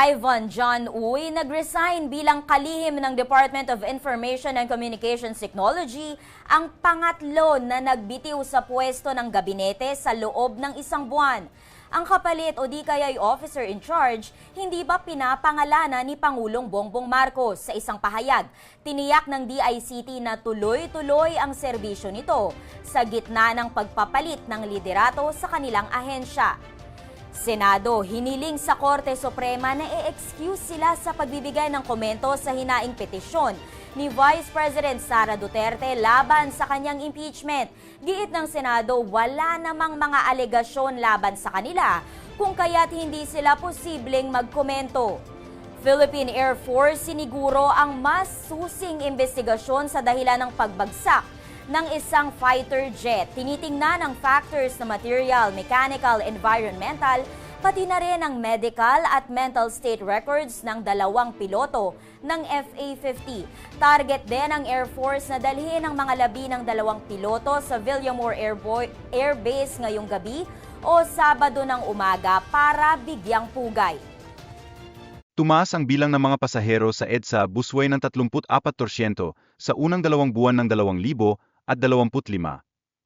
Ivan John Uy nag-resign bilang kalihim ng Department of Information and Communications Technology, ang pangatlo na nagbitiw sa pwesto ng gabinete sa loob ng isang buwan. Ang kapalit o di kaya'y officer in charge, hindi ba pinapangalanan ni Pangulong Bongbong Marcos sa isang pahayag? Tiniyak ng DICT na tuloy-tuloy ang serbisyo nito sa gitna ng pagpapalit ng liderato sa kanilang ahensya. Senado, hiniling sa Korte Suprema na i-excuse sila sa pagbibigay ng komento sa hinaing petisyon ni Vice President Sara Duterte laban sa kanyang impeachment. Giit ng Senado, wala namang mga alegasyon laban sa kanila kung kaya't hindi sila posibleng magkomento. Philippine Air Force siniguro ang mas susing investigasyon sa dahilan ng pagbagsak ng isang fighter jet. Tinitingnan ang factors na material, mechanical, environmental, pati na rin ang medical at mental state records ng dalawang piloto ng FA-50. Target din ng Air Force na dalhin ang mga labi ng dalawang piloto sa Villamore Air, Boy- Air Base ngayong gabi o Sabado ng umaga para bigyang pugay. Tumaas ang bilang ng mga pasahero sa EDSA busway ng 34% sa unang dalawang buwan ng 2000 at 25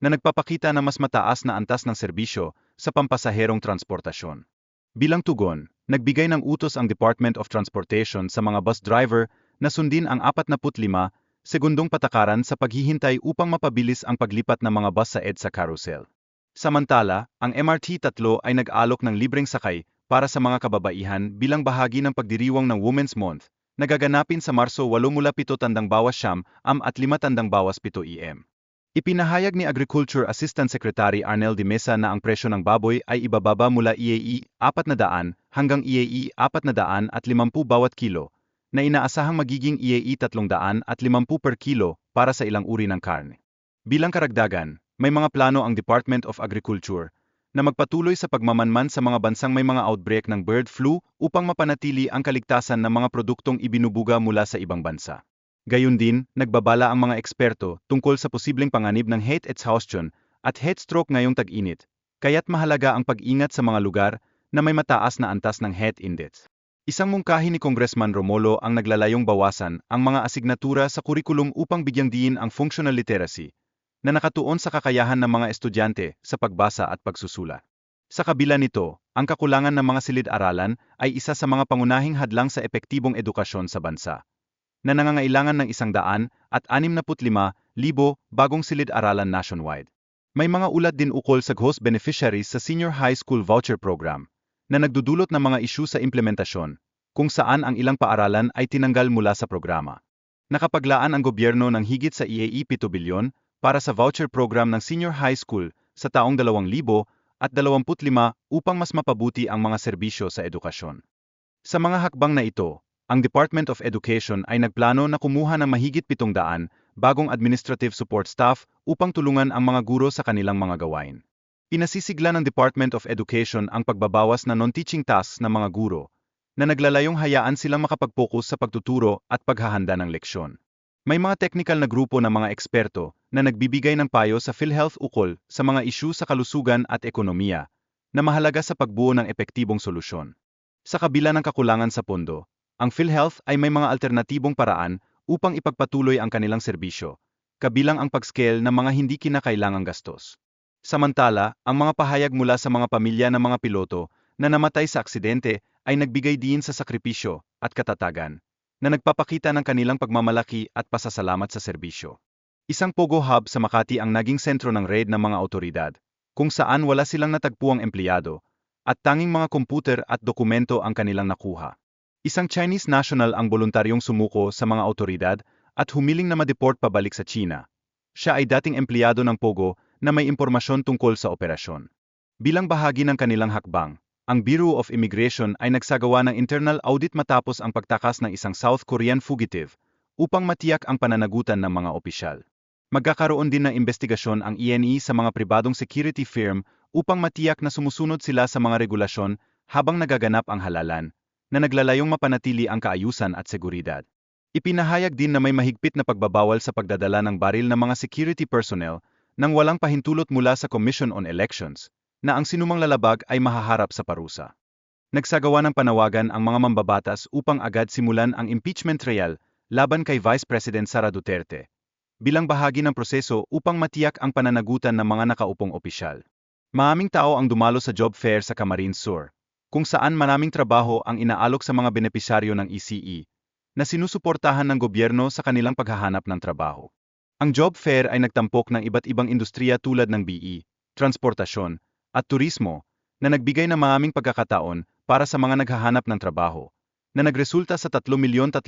na nagpapakita na mas mataas na antas ng serbisyo sa pampasaherong transportasyon. Bilang tugon, nagbigay ng utos ang Department of Transportation sa mga bus driver na sundin ang 45 segundong patakaran sa paghihintay upang mapabilis ang paglipat ng mga bus sa EDSA carousel. Samantala, ang MRT-3 ay nag-alok ng libreng sakay para sa mga kababaihan bilang bahagi ng pagdiriwang ng Women's Month na gaganapin sa Marso 8 mula 7 tandang bawas siyam am at 5 tandang bawas 7 em. Ipinahayag ni Agriculture Assistant Secretary Arnel de Mesa na ang presyo ng baboy ay ibababa mula EAE 400 hanggang E EAE 400 at 50 bawat kilo, na inaasahang magiging E EAE 300 at 50 per kilo para sa ilang uri ng karne. Bilang karagdagan, may mga plano ang Department of Agriculture na magpatuloy sa pagmamanman sa mga bansang may mga outbreak ng bird flu upang mapanatili ang kaligtasan ng mga produktong ibinubuga mula sa ibang bansa. Gayun din, nagbabala ang mga eksperto tungkol sa posibleng panganib ng heat exhaustion at heat stroke ngayong tag-init, kaya't mahalaga ang pag-ingat sa mga lugar na may mataas na antas ng heat index. Isang mungkahi ni Congressman Romulo ang naglalayong bawasan ang mga asignatura sa kurikulum upang bigyang diin ang functional literacy na nakatuon sa kakayahan ng mga estudyante sa pagbasa at pagsusula. Sa kabila nito, ang kakulangan ng mga silid-aralan ay isa sa mga pangunahing hadlang sa epektibong edukasyon sa bansa na nangangailangan ng isang daan at 65,000 bagong silid-aralan nationwide. May mga ulat din ukol sa host beneficiaries sa Senior High School Voucher Program na nagdudulot ng mga isyu sa implementasyon, kung saan ang ilang paaralan ay tinanggal mula sa programa. Nakapaglaan ang gobyerno ng higit sa EAE 7 bilyon para sa voucher program ng senior high school sa taong 2000 at 25 upang mas mapabuti ang mga serbisyo sa edukasyon. Sa mga hakbang na ito, ang Department of Education ay nagplano na kumuha ng mahigit 700 bagong administrative support staff upang tulungan ang mga guro sa kanilang mga gawain. Pinasisigla ng Department of Education ang pagbabawas na non-teaching tasks ng mga guro na naglalayong hayaan silang makapag-focus sa pagtuturo at paghahanda ng leksyon. May mga technical na grupo ng mga eksperto na nagbibigay ng payo sa PhilHealth ukol sa mga isyu sa kalusugan at ekonomiya na mahalaga sa pagbuo ng epektibong solusyon. Sa kabila ng kakulangan sa pondo, ang PhilHealth ay may mga alternatibong paraan upang ipagpatuloy ang kanilang serbisyo, kabilang ang pag-scale ng mga hindi kinakailangang gastos. Samantala, ang mga pahayag mula sa mga pamilya ng mga piloto na namatay sa aksidente ay nagbigay din sa sakripisyo at katatagan, na nagpapakita ng kanilang pagmamalaki at pasasalamat sa serbisyo. Isang Pogo Hub sa Makati ang naging sentro ng raid ng mga otoridad, kung saan wala silang natagpuang empleyado, at tanging mga komputer at dokumento ang kanilang nakuha. Isang Chinese national ang voluntaryong sumuko sa mga otoridad at humiling na ma-deport pabalik sa China. Siya ay dating empleyado ng Pogo na may impormasyon tungkol sa operasyon. Bilang bahagi ng kanilang hakbang, ang Bureau of Immigration ay nagsagawa ng internal audit matapos ang pagtakas ng isang South Korean fugitive upang matiyak ang pananagutan ng mga opisyal. Magkakaroon din ng investigasyon ang ENE sa mga pribadong security firm upang matiyak na sumusunod sila sa mga regulasyon habang nagaganap ang halalan, na naglalayong mapanatili ang kaayusan at seguridad. Ipinahayag din na may mahigpit na pagbabawal sa pagdadala ng baril ng mga security personnel nang walang pahintulot mula sa Commission on Elections, na ang sinumang lalabag ay mahaharap sa parusa. Nagsagawa ng panawagan ang mga mambabatas upang agad simulan ang impeachment trial laban kay Vice President Sara Duterte bilang bahagi ng proseso upang matiyak ang pananagutan ng mga nakaupong opisyal. Maaming tao ang dumalo sa job fair sa Camarines Sur, kung saan maraming trabaho ang inaalok sa mga benepisyaryo ng ECE na sinusuportahan ng gobyerno sa kanilang paghahanap ng trabaho. Ang job fair ay nagtampok ng iba't ibang industriya tulad ng BE, transportasyon, at turismo na nagbigay ng maraming pagkakataon para sa mga naghahanap ng trabaho, na nagresulta sa 3,300,000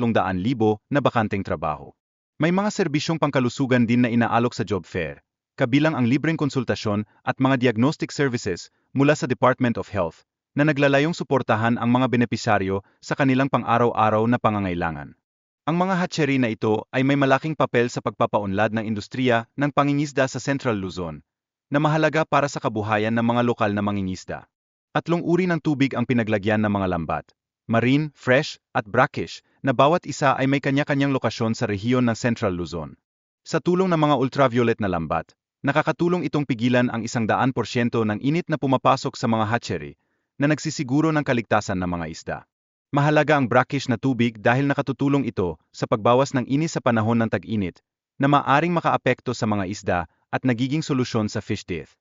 na bakanteng trabaho. May mga serbisyong pangkalusugan din na inaalok sa job fair, kabilang ang libreng konsultasyon at mga diagnostic services mula sa Department of Health, na naglalayong suportahan ang mga benepisyaryo sa kanilang pang-araw-araw na pangangailangan. Ang mga hatchery na ito ay may malaking papel sa pagpapaunlad ng industriya ng pangingisda sa Central Luzon, na mahalaga para sa kabuhayan ng mga lokal na mangingisda. Tatlong uri ng tubig ang pinaglagyan ng mga lambat, marine, fresh, at brackish, na bawat isa ay may kanya-kanyang lokasyon sa rehiyon ng Central Luzon. Sa tulong ng mga ultraviolet na lambat, nakakatulong itong pigilan ang isang daan porsyento ng init na pumapasok sa mga hatchery, na nagsisiguro ng kaligtasan ng mga isda. Mahalaga ang brackish na tubig dahil nakatutulong ito sa pagbawas ng inis sa panahon ng tag-init, na maaring makaapekto sa mga isda at nagiging solusyon sa fish death.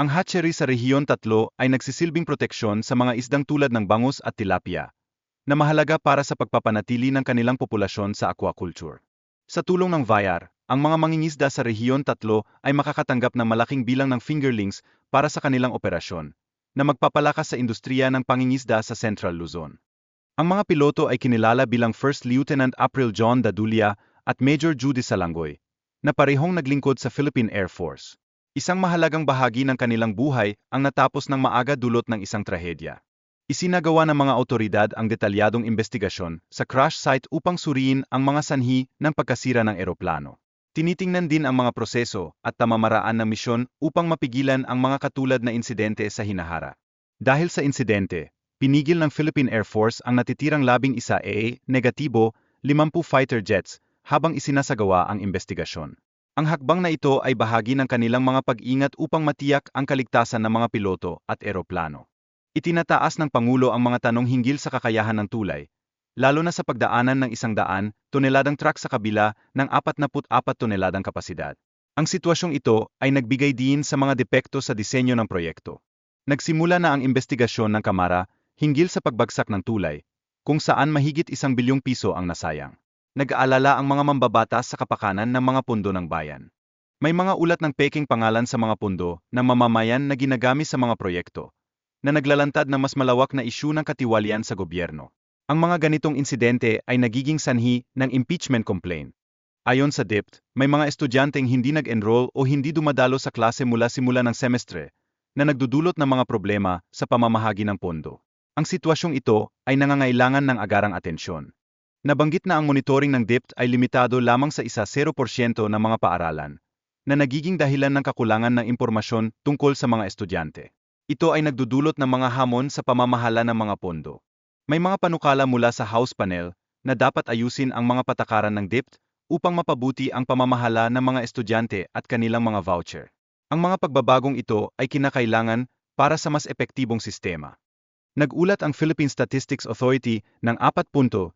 Ang hatchery sa rehiyon tatlo ay nagsisilbing proteksyon sa mga isdang tulad ng bangus at tilapia, na mahalaga para sa pagpapanatili ng kanilang populasyon sa aquaculture. Sa tulong ng VIAR, ang mga mangingisda sa rehiyon tatlo ay makakatanggap ng malaking bilang ng fingerlings para sa kanilang operasyon, na magpapalakas sa industriya ng pangingisda sa Central Luzon. Ang mga piloto ay kinilala bilang First Lieutenant April John Dadulia at Major Judy Salangoy, na parehong naglingkod sa Philippine Air Force. Isang mahalagang bahagi ng kanilang buhay ang natapos ng maaga dulot ng isang trahedya. Isinagawa ng mga otoridad ang detalyadong investigasyon sa crash site upang suriin ang mga sanhi ng pagkasira ng eroplano. Tinitingnan din ang mga proseso at tamamaraan ng misyon upang mapigilan ang mga katulad na insidente sa hinahara. Dahil sa insidente, pinigil ng Philippine Air Force ang natitirang labing isa AA, negatibo, 50 fighter jets habang isinasagawa ang investigasyon. Ang hakbang na ito ay bahagi ng kanilang mga pag-ingat upang matiyak ang kaligtasan ng mga piloto at eroplano. Itinataas ng Pangulo ang mga tanong hinggil sa kakayahan ng tulay, lalo na sa pagdaanan ng isang daan toneladang truck sa kabila ng 44 toneladang kapasidad. Ang sitwasyong ito ay nagbigay din sa mga depekto sa disenyo ng proyekto. Nagsimula na ang investigasyon ng Kamara hinggil sa pagbagsak ng tulay, kung saan mahigit isang bilyong piso ang nasayang. Nag-aalala ang mga mambabatas sa kapakanan ng mga pundo ng bayan. May mga ulat ng peking pangalan sa mga pundo ng mamamayan na ginagamit sa mga proyekto, na naglalantad na mas malawak na isyu ng katiwalian sa gobyerno. Ang mga ganitong insidente ay nagiging sanhi ng impeachment complaint. Ayon sa DIPT, may mga estudyanteng hindi nag-enroll o hindi dumadalo sa klase mula simula ng semestre, na nagdudulot ng mga problema sa pamamahagi ng pondo. Ang sitwasyong ito ay nangangailangan ng agarang atensyon. Nabanggit na ang monitoring ng DIPT ay limitado lamang sa isa 0% ng mga paaralan, na nagiging dahilan ng kakulangan ng impormasyon tungkol sa mga estudyante. Ito ay nagdudulot ng mga hamon sa pamamahala ng mga pondo. May mga panukala mula sa House Panel na dapat ayusin ang mga patakaran ng DIPT upang mapabuti ang pamamahala ng mga estudyante at kanilang mga voucher. Ang mga pagbabagong ito ay kinakailangan para sa mas epektibong sistema. Nagulat ang Philippine Statistics Authority ng 4.3%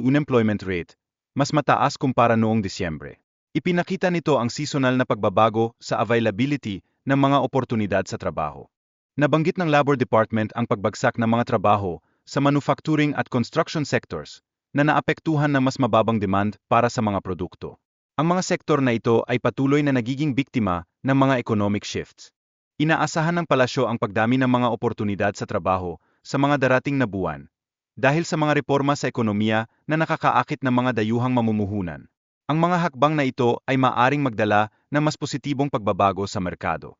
unemployment rate, mas mataas kumpara noong Disyembre. Ipinakita nito ang seasonal na pagbabago sa availability ng mga oportunidad sa trabaho. Nabanggit ng Labor Department ang pagbagsak ng mga trabaho sa manufacturing at construction sectors na naapektuhan ng mas mababang demand para sa mga produkto. Ang mga sektor na ito ay patuloy na nagiging biktima ng mga economic shifts. Inaasahan ng palasyo ang pagdami ng mga oportunidad sa trabaho sa mga darating na buwan dahil sa mga reforma sa ekonomiya na nakakaakit ng mga dayuhang mamumuhunan. Ang mga hakbang na ito ay maaring magdala ng mas positibong pagbabago sa merkado.